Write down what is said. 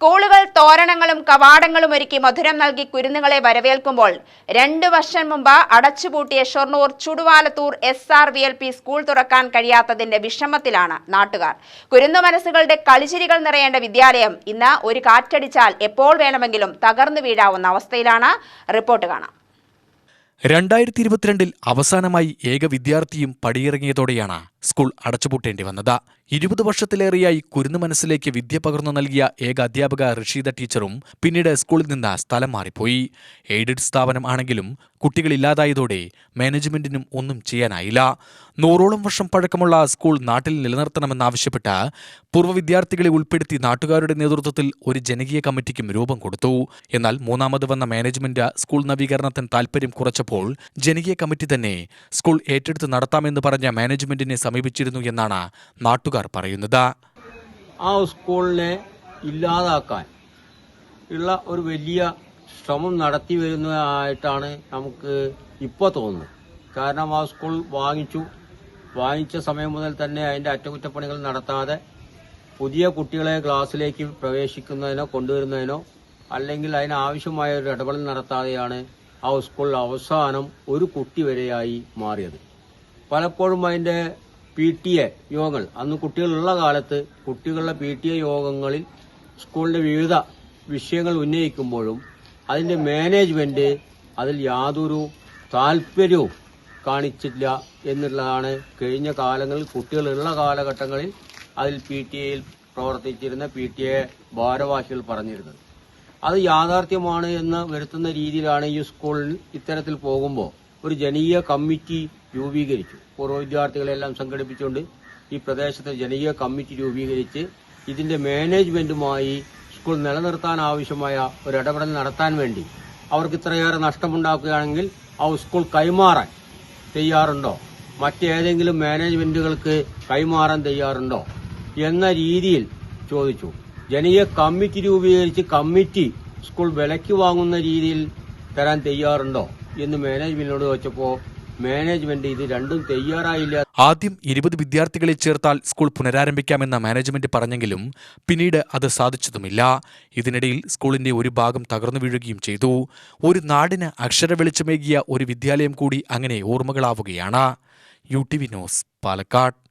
സ്കൂളുകൾ തോരണങ്ങളും കവാടങ്ങളും ഒരുക്കി മധുരം നൽകി കുരുന്നുകളെ വരവേൽക്കുമ്പോൾ രണ്ട് വർഷം മുമ്പ് അടച്ചുപൂട്ടിയ Shoranur Chuduvalathur S R V L P school തുറക്കാൻ കഴിയാത്തതിന്റെ വിഷമത്തിലാണ് നാട്ടുകാർ. കുരുന്നു മനസ്സുകളുടെ കളിച്ചിരികൾ നിറയേണ്ട വിദ്യാലയം ഇന്ന് ഒരു കാറ്റടിച്ചാൽ എപ്പോൾ വേണമെങ്കിലും തകർന്നു വീഴാവുന്ന അവസ്ഥയിലാണ്. റിപ്പോർട്ട് കാണാം. രണ്ടായിരത്തി ഇരുപത്തിരണ്ടിൽ അവസാനമായി ഏക വിദ്യാർത്ഥിയും പടിയിറങ്ങിയതോടെയാണ് സ്കൂൾ അടച്ചുപൂട്ടേണ്ടി വന്നത്. ഇരുപത് വർഷത്തിലേറെയായി കുരുന്നു മനസ്സിലേക്ക് വിദ്യ പകർന്നു നൽകിയ ഏക അധ്യാപക റഷീദ ടീച്ചറും പിന്നീട് സ്കൂളിൽ നിന്ന് സ്ഥലം മാറിപ്പോയി. എയ്ഡഡ് സ്ഥാപനം ആണെങ്കിലും കുട്ടികളില്ലാതായതോടെ മാനേജ്മെന്റിനും ഒന്നും ചെയ്യാനായില്ല. നൂറോളം വർഷം പഴക്കമുള്ള സ്കൂൾ നാട്ടിൽ നിലനിർത്തണമെന്നാവശ്യപ്പെട്ട് പൂർവ വിദ്യാർത്ഥികളെ ഉൾപ്പെടുത്തി നാട്ടുകാരുടെ നേതൃത്വത്തിൽ ഒരു ജനകീയ കമ്മിറ്റിക്കും രൂപം കൊടുത്തു. എന്നാൽ മൂന്നാമത് വന്ന മാനേജ്മെന്റ് സ്കൂൾ നവീകരണത്തിന് താൽപര്യം കുറച്ചപ്പോൾ ജനകീയ കമ്മിറ്റി തന്നെ സ്കൂൾ ഏറ്റെടുത്ത് നടത്താമെന്ന് പറഞ്ഞ മാനേജ്മെന്റിനെ സമീപിച്ചിരുന്നു എന്നാണ് നാട്ടുകാർ പറയുന്നത്. ആ സ്കൂളിനെ ഇല്ലാതാക്കാൻ ഉള്ള ഒരു വലിയ ശ്രമം നടത്തി വരുന്നതായിട്ടാണ് നമുക്ക് ഇപ്പോൾ തോന്നുന്നത്. കാരണം ആ സ്കൂൾ വാങ്ങിച്ചു. വാങ്ങിച്ച സമയം മുതൽ തന്നെ അതിന്റെ അറ്റകുറ്റപ്പണികൾ നടത്താതെ പുതിയ കുട്ടികളെ ക്ലാസ്സിലേക്ക് പ്രവേശിക്കുന്നതിനോ കൊണ്ടുവരുന്നതിനോ അല്ലെങ്കിൽ അതിനാവശ്യമായ ഒരു ഇടപെടൽ നടത്താതെയാണ് ആ സ്കൂളിൽ അവസാനം ഒരു കുട്ടി വരെയായി മാറിയത്. പലപ്പോഴും അതിന്റെ പി ടി എ യോഗങ്ങൾ അന്ന് കുട്ടികളുള്ള കാലത്ത് കുട്ടികളുടെ പി ടി എ യോഗങ്ങളിൽ സ്കൂളിന്റെ വിവിധ വിഷയങ്ങൾ ഉന്നയിക്കുമ്പോഴും അതിന്റെ മാനേജ്മെന്റ് അതിൽ യാതൊരു താല്പര്യവും കാണിച്ചില്ല എന്നുള്ളതാണ് കഴിഞ്ഞ കാലങ്ങളിൽ കുട്ടികളുള്ള കാലഘട്ടങ്ങളിൽ അതിൽ പി ടി എയിൽ പ്രവർത്തിച്ചിരുന്ന പി ടി എ ഭാരവാഹികൾ പറഞ്ഞിരുന്നത്. അത് യാഥാർത്ഥ്യമാണ് എന്ന് വരുത്തുന്ന രീതിയിലാണ് ഈ സ്കൂളിൽ ഇത്തരത്തിൽ പോകുമ്പോൾ ഒരു ജനീയ കമ്മിറ്റി രൂപീകരിച്ചു. പൂർവ വിദ്യാർത്ഥികളെല്ലാം സംഘടിപ്പിച്ചുകൊണ്ട് ഈ പ്രദേശത്തെ ജനീയ കമ്മിറ്റി രൂപീകരിച്ച് ഇതിന്റെ മാനേജ്മെന്റുമായി സ്കൂൾ നിലനിർത്താൻ ആവശ്യമായ ഒരു ഇടപെടൽ നടത്താൻ വേണ്ടി അവർക്ക് ഇത്രയേറെ നഷ്ടമുണ്ടാക്കുകയാണെങ്കിൽ ആ സ്കൂൾ കൈമാറാൻ തയ്യാറുണ്ടോ? മറ്റേതെങ്കിലും മാനേജ്മെന്റുകൾക്ക് കൈമാറാൻ തയ്യാറുണ്ടോ? എന്ന രീതിയിൽ ചോദിച്ചു. ജനകീയ കമ്മിറ്റി രൂപീകരിച്ച് കമ്മിറ്റി സ്കൂൾ വിലയ്ക്ക് വാങ്ങുന്ന രീതിയിൽ തരാൻ തയ്യാറുണ്ടോ എന്ന് മാനേജ്മെന്റിനോട് ചോദിച്ചപ്പോൾ മാനേജ്മെന്റ് ഇത് രണ്ടും തയ്യാറായില്ല. ആദ്യം ഇരുപത് വിദ്യാർത്ഥികളെ ചേർത്താൽ സ്കൂൾ പുനരാരംഭിക്കാമെന്ന മാനേജ്മെന്റ് പറഞ്ഞെങ്കിലും പിന്നീട് അത് സാധിച്ചതുമില്ല. ഇതിനിടയിൽ സ്കൂളിന്റെ ഒരു ഭാഗം തകർന്നു വീഴുകയും ചെയ്തു. ഒരു നാടിന് അക്ഷര വെളിച്ചമേകിയ ഒരു വിദ്യാലയം കൂടി അങ്ങനെ ഓർമ്മകളാവുകയാണ്. U T V news Palakkad.